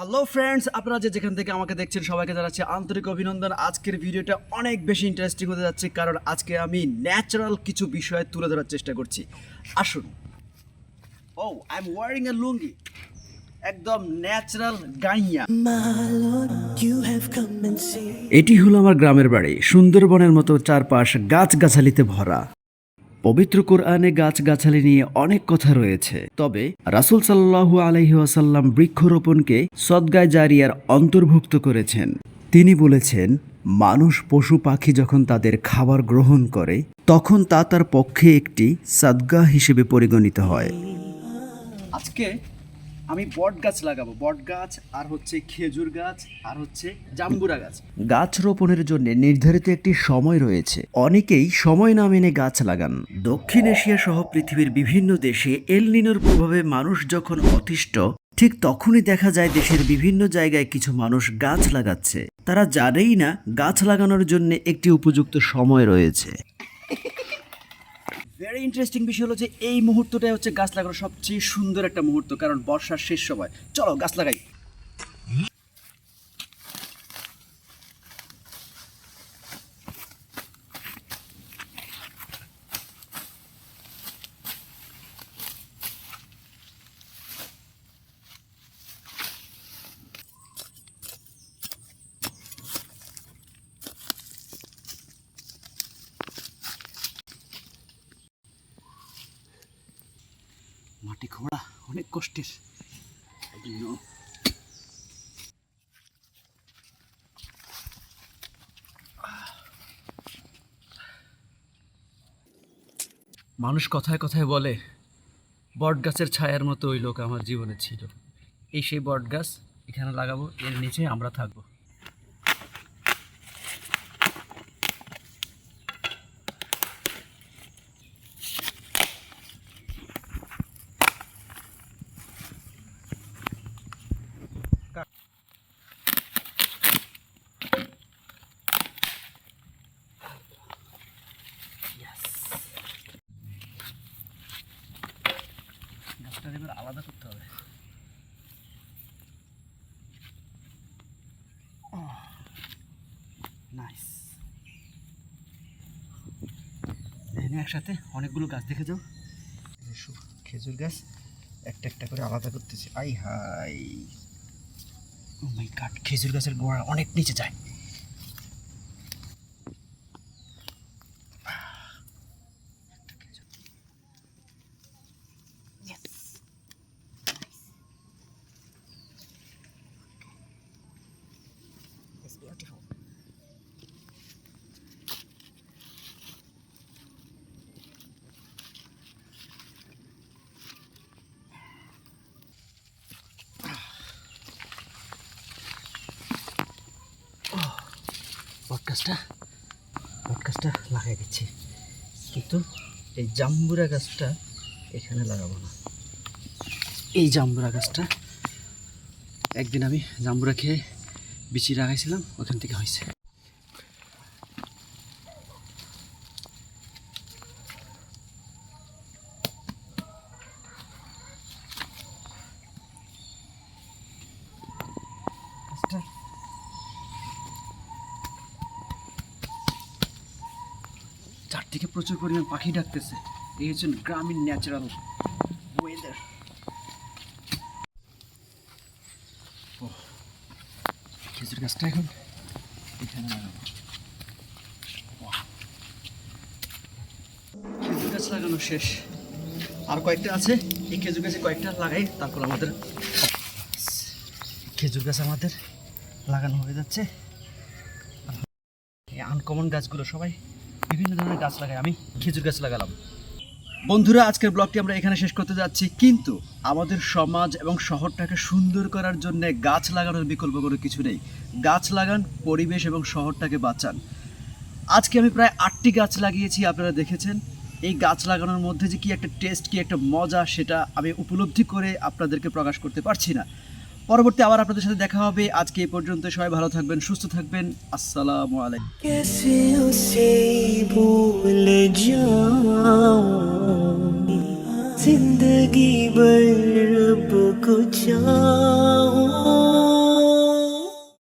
Hello friends আপনারা যে যেখান থেকে আমাকে দেখছেন, সবাইকে জানাচ্ছি আন্তরিক অভিনন্দন। আজকের ভিডিওটা অনেক বেশি ইন্টারেস্টিং হতে যাচ্ছে, কারণ আজকে আমি ন্যাচারাল কিছু বিষয় তুলে ধরার চেষ্টা করছি। আসুন। ও I am wearing a lungi. একদম ন্যাচারাল গাইয়া। এটি হলো আমার গ্রামের বাড়ি, সুন্দরবনের মতো চারপাশ গাছগাছালিতে ভরা। পবিত্র কোরআনে গাছগাছালি নিয়ে অনেক কথা রয়েছে। তবে রাসুল সাল্লাহু আলহিহাসাল্লাম বৃক্ষরোপণকে সদ্গায় জারিয়ার অন্তর্ভুক্ত করেছেন। তিনি বলেছেন, মানুষ পশু পাখি যখন তাদের খাবার গ্রহণ করে, তখন তা তার পক্ষে একটি সদগা হিসেবে পরিগণিত হয়। আজকে আমি বট গাছ লাগাবো। বট গাছ আর হচ্ছে খেজুর গাছ, আর হচ্ছে জাম্বুরা গাছ। গাছ রোপণের জন্য নির্ধারিত একটি সময় রয়েছে। অনেকেই সময় না মেনে গাছ লাগান। দক্ষিণ এশিয়া সহ পৃথিবীর বিভিন্ন দেশে এল নিনোর প্রভাবে মানুষ যখন অতিষ্ঠ, ঠিক তখনই দেখা যায় দেশের বিভিন্ন জায়গায় কিছু মানুষ গাছ লাগাচ্ছে। তারা জানেই না গাছ লাগানোর জন্য একটি উপযুক্ত সময় রয়েছে। ভেরি ইন্টারেস্টিং বিষয় হলো যে এই মুহূর্তটাই হচ্ছে গাছ লাগানোর সবচেয়ে সুন্দর একটা মুহূর্ত, কারণ বর্ষার শেষ সময়। চলো গাছ লাগাই। মাটি খোঁড়া অনেক কষ্টের। মানুষ কথায় কথায় বলে বট গাছের ছায়ার মতো ওই লোক আমার জীবনে ছিল। এই সেই বট গাছ এখানে লাগাবো, এর নিচে আমরা থাকব। এবার আলাদা করতে হবে। নাইস একসাথে অনেকগুলো গাছ দেখে যাও খেজুর গাছ, একটা একটা করে আলাদা করতেছি। আই হাই গড খেজুর গাছের গোড়া অনেক নিচে যায়। Beautiful. পডকাস্টটা পডকাস্টটা লাগাই দিচ্ছি কিন্তু এই জাম্বুরা গাছটা এখানে লাগাবো না এই জাম্বুরা গাছটা একদিন আমি জাম্বুরা খেয়ে বিচি লাগাইছিলাম ওখান থেকে হয়েছে চারদিকে প্রচুর পরিমাণ পাখি ডাকতেছে। এই হচ্ছে গ্রামীণ ন্যাচারাল ওয়েদার খেজুর গাছটা এখন। এখানে লাগাবো। খেজুর গাছ লাগানো শেষ। আর কয়েকটা আছে। এই খেজুর গাছে কয়েকটা লাগাই তারপর আমাদের খেজুর গাছ আমাদের লাগানো হয়ে যাচ্ছে। এই আনকমন গাছগুলো সবাই বিভিন্ন ধরনের গাছ লাগাই। আমি খেজুর গাছ লাগালাম। বন্ধুরা, আজকের ব্লগটি আমরা এখানে শেষ করতে যাচ্ছি। কিন্তু আমাদের সমাজ এবং শহরটাকে সুন্দর করার জন্য গাছ লাগানোর বিকল্প কোনো কিছু নেই। গাছ লাগান, পরিবেশ এবং শহরটাকে বাঁচান। আজকে আমি প্রায় আটটি গাছ লাগিয়েছি, আপনারা দেখেছেন। এই গাছ লাগানোর মধ্যে যে কি একটা টেস্ট কি একটা মজা, সেটা আমি উপলব্ধি করে আপনাদেরকে প্রকাশ করতে পারছি না। পরবর্তী আবার আপনাদের সাথে দেখা হবে। আজকে এই পর্যন্ত সবাই ভালো থাকবেন, সুস্থ থাকবেন। আসসালামু আলাইকুম। जिंदगी भर रब को चाहूं